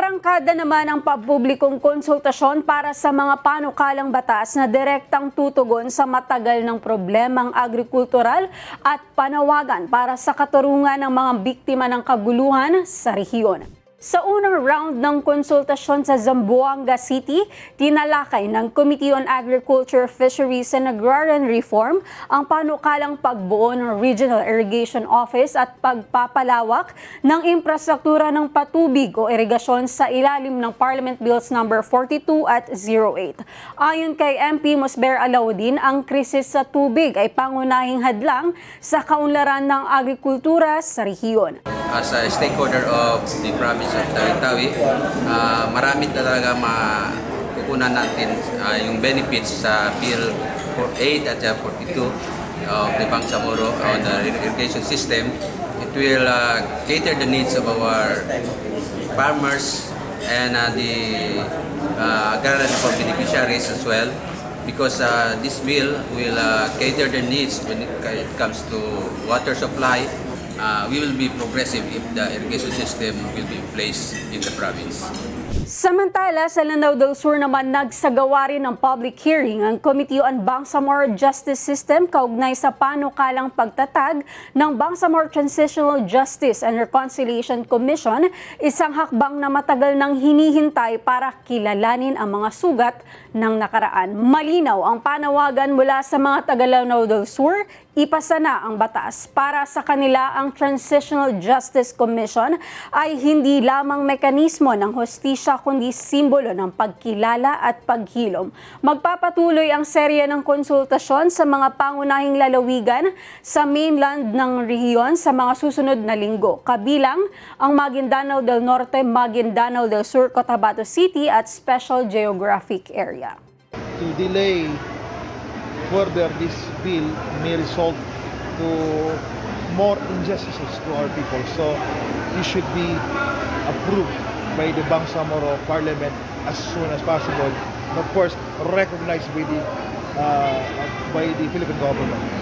Umarangkada naman ang papublikong konsultasyon para sa mga panukalang batas na direktang tutugon sa matagal ng problemang agrikultural at panawagan para sa katurungan ng mga biktima ng kaguluhan sa rehiyon. Sa unang round ng konsultasyon sa Zamboanga City, tinalakay ng Committee on Agriculture, Fisheries and Agrarian Reform ang panukalang pagbuo ng Regional Irrigation Office at pagpapalawak ng infrastruktura ng patubig o irigasyon sa ilalim ng Parliament Bills No. 42 at 08. Ayon kay MP Mosber Alaudin, ang krisis sa tubig ay pangunahing hadlang sa kaunlaran ng agrikultura sa rehiyon. As a stakeholder of the province of Tawi-Tawi, uh, marami talaga makukunan natin uh, yung benefits sa Bill 48 at uh, 42 of the Bangsamoro on the irrigation system. It will uh, cater the needs of our farmers and uh, the uh, for beneficiaries as well because uh, this bill will uh, cater the needs when it comes to water supply. Uh, we will be progressive if the irrigation system will be in place in the province. Samantala, sa Lanao del Sur naman nagsagawa rin ng public hearing ang Committee on Bangsamoro Justice System kaugnay sa panukalang pagtatag ng Bangsamoro Transitional Justice and Reconciliation Commission, isang hakbang na matagal nang hinihintay para kilalanin ang mga sugat ng nakaraan. Malinaw ang panawagan mula sa mga taga Lanao del Sur, ipasa na ang batas para sa kanila ang Transitional Justice Commission ay hindi lamang mekanismo ng hostisya kundi simbolo ng pagkilala at paghilom. Magpapatuloy ang serye ng konsultasyon sa mga pangunahing lalawigan sa mainland ng rehiyon sa mga susunod na linggo, kabilang ang Maguindanao del Norte, Maguindanao del Sur, Cotabato City at Special Geographic Area. to delay further this bill may result to more injustices to our people. So it should be approved by the Bangsamoro Parliament as soon as possible. And of course, recognized by the uh, by the Philippine government.